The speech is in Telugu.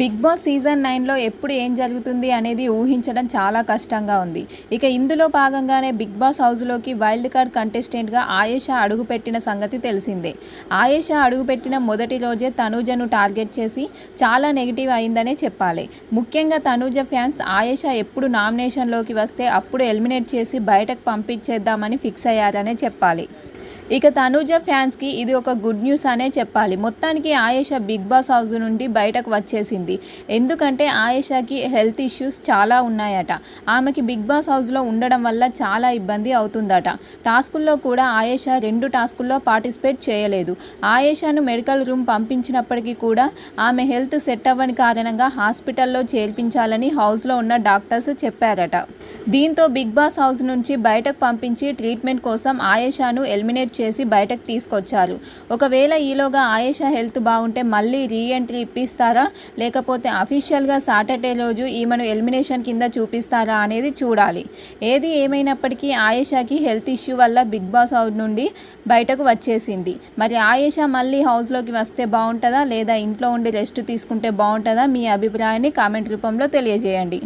బిగ్ బాస్ సీజన్ నైన్లో ఎప్పుడు ఏం జరుగుతుంది అనేది ఊహించడం చాలా కష్టంగా ఉంది. ఇక ఇందులో భాగంగానే బిగ్ బాస్ హౌస్లోకి వైల్డ్ కార్డ్ కంటెస్టెంట్గా ఆయేషా అడుగుపెట్టిన సంగతి తెలిసిందే. ఆయేషా అడుగుపెట్టిన మొదటి రోజే తనూజను టార్గెట్ చేసి చాలా నెగిటివ్ అయిందనే చెప్పాలి. ముఖ్యంగా తనూజ ఫ్యాన్స్ ఆయేషా ఎప్పుడు నామినేషన్లోకి వస్తే అప్పుడు ఎలిమినేట్ చేసి బయటకు పంపించేద్దామని ఫిక్స్ అయ్యారనే చెప్పాలి. ఇక తనూజ ఫ్యాన్స్కి ఇది ఒక గుడ్ న్యూస్ అనే చెప్పాలి. మొత్తానికి ఆయేషా బిగ్ బాస్ హౌస్ నుండి బయటకు వచ్చేసింది. ఎందుకంటే ఆయేషాకి హెల్త్ ఇష్యూస్ చాలా ఉన్నాయట. ఆమెకి బిగ్ బాస్ హౌస్లో ఉండడం వల్ల చాలా ఇబ్బంది అవుతుందట. టాస్కుల్లో కూడా ఆయేషా రెండు టాస్కుల్లో పార్టిసిపేట్ చేయలేదు. ఆయేషాను మెడికల్ రూమ్ పంపించినప్పటికీ కూడా ఆమె హెల్త్ సెట్ అవ్వని కారణంగా హాస్పిటల్లో చేర్పించాలని హౌస్లో ఉన్న డాక్టర్స్ చెప్పారట. దీంతో బిగ్ బాస్ హౌస్ నుంచి బయటకు పంపించి ట్రీట్మెంట్ కోసం ఆయేషాను ఎలిమినేట్ చేసి బయటకు తీసుకొచ్చారు. ఒకవేళ ఈలోగా ఆయేషా హెల్త్ బాగుంటే మళ్ళీ రీ ఎంట్రీ ఇప్పిస్తారా? లేకపోతే అఫీషియల్గా సాటర్డే రోజు ఈమెను ఎలిమినేషన్ కింద చూపిస్తారా అనేది చూడాలి. ఏది ఏమైనప్పటికీ ఆయేషాకి హెల్త్ ఇష్యూ వల్ల బిగ్ బాస్ హౌస్ నుండి బయటకు వచ్చేసింది. మరి ఆయేషా మళ్ళీ హౌస్లోకి వస్తే బాగుంటుందా? లేదా ఇంట్లో ఉండి రెస్ట్ తీసుకుంటే బాగుంటుందా? మీ అభిప్రాయాన్ని కామెంట్ రూపంలో తెలియజేయండి.